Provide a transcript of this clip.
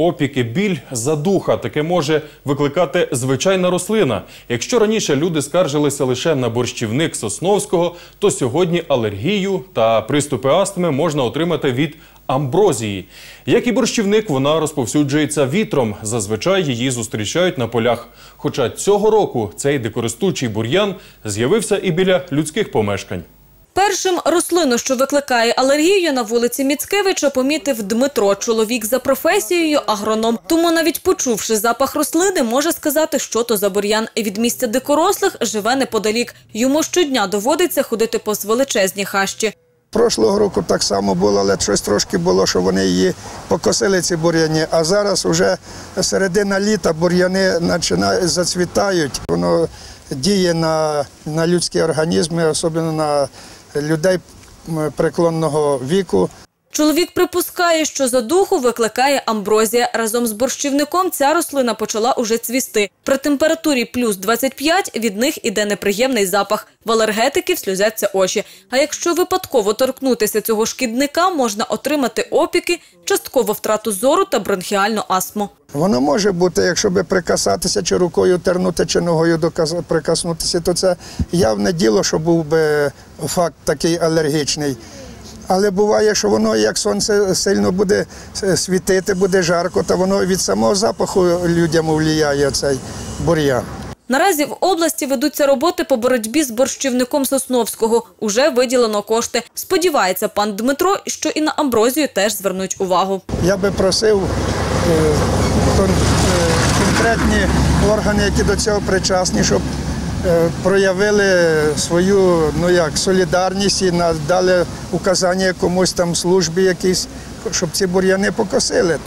Опіки, біль, задуха таке може викликати звичайна рослина. Якщо раніше люди скаржилися лише на борщівник сосновського, то сьогодні алергію та приступи астми можна отримати від амброзії. Як і борщівник, вона розповсюджується вітром. Зазвичай її зустрічають на полях. Хоча цього року цей дикористучий бур'ян з'явився і біля людських помешкань. Першим рослину, що викликає алергію на вулиці Міцкевича, помітив Дмитро. Чоловік за професією агроном. Тому навіть почувши запах рослини, може сказати, що то за бур'ян. Від місця дикорослих живе неподалік. Йому щодня доводиться ходити повз величезні хащі. Прошлого року так само було, але щось трошки було, що вони її покосили, ці бур'яни. А зараз вже середина літа бур'яни починають зацвітають. Воно діє на, на людські організми, особливо на людей преклонного віку. Чоловік припускає, що задуху викликає амброзія. Разом з борщівником ця рослина почала уже цвісти. При температурі плюс 25 від них іде неприємний запах. В алергетиків сльозяться очі. А якщо випадково торкнутися цього шкідника, можна отримати опіки, частково втрату зору та бронхіальну астму. Воно може бути, якщо би прикасатися, чи рукою тернути, чи ногою доказ- прикоснутися, то це явне діло, що був би факт такий алергічний. Але буває, що воно, як сонце сильно буде е, світити, буде жарко, то воно від самого запаху людям влияє цей бур'ян. Наразі в області ведуться роботи по боротьбі з борщівником Сосновського. Уже виділено кошти. Сподівається пан Дмитро, що і на амброзію теж звернуть увагу. Я би просив е, е, конкретні органи, які до цього причасні, щоб проявили свою ну як, солідарність і надали указання комусь там службі якійсь, щоб ці бур'яни покосили.